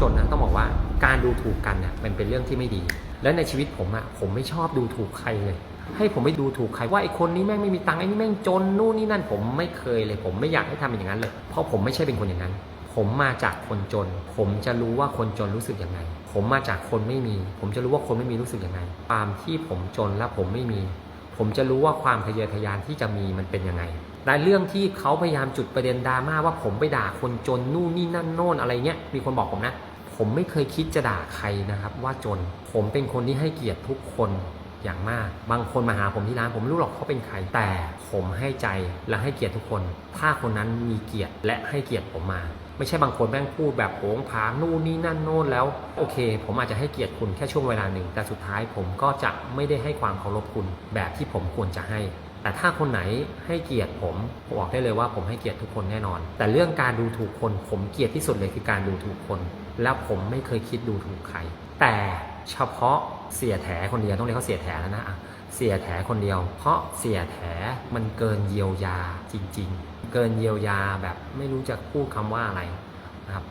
จนนะต้องบอกว่าการดูถูกกันเนี่ยมันเป็นเรื่องที่ไม่ดี และในชีวิตผมอะผมไม่ชอบดูถูกใครเลย ให้ผมไม่ดูถูกใครว่าไอ้คนนี้แม่งไม่มีตังค์ไอ้นี่แม่งจนนู่นนี่นั่นผมไม่เคยเลย ผมไม่อยากให้ทำเป็นอย่างนั้นเลย เพราะผมไม่ใช่เป็นคนอย่างนั้น ผมมาจากคนจน ผมจะรู้ว่าคนจนรู้สึกยังไง ผมมาจากคนไม่มี ผมจะรู้ว่าคนไม่มีรู้สึกยังไงความที่ผมจนและผมไม่มี ผมจะรู้ว่าความทะเยอทะยานที่จะมีมันเป็นยังไง แต่เรื่องที่เขาพยายามจุดประเด็นดราม่าว่าผมไปด่าคนจนนู่นนี่นั่นโน่นอะไรเงี้ยมีคนบอกผมนะ ผมไม่เคยคิดจะด่าใครนะครับ ว่าจนผมเป็นคนที่ให้เกียรติทุกคนอย่างมาก บางคนมาหาผมที่ร้านผมไม่รู้หรอกเขาเป็นใครแต่ผมให้ใจและให้เกียรติทุกคน ถ้าคนนั้นมีเกียรติและให้เกียรติผมมาไม่ใช่บางคนแม่งพูดแบบโผงผางนู่นนี่นั่นโน่นแล้ว โอเค ผมอาจจะให้เกียรติคุณแค่ช่วงเวลาหนึ่ง แต่สุดท้ายผมก็จะไม่ได้ให้ความเคารพคุณแบบที่ผมควรจะให้ แต่ถ้าคนไหนให้เกียรติผมผมบอกได้เลยว่าผมให้เกียรติทุกคนแน่นอน แต่เรื่องการดูถูกคน ผมเกลียดที่สุดเลยคือการดูถูกคน แล้วผมไม่เคยคิดดูถูกใคร แต่เฉพาะเสียแถคนเดียวต้องเรียกเขาเสียแถแล้วนะเสียแถคนเดียว เพราะเสียแถมันเกินเยียวยาจริง ๆ เกินเยียวยาแบบไม่รู้จะพูดคำว่าอะไรนะครับ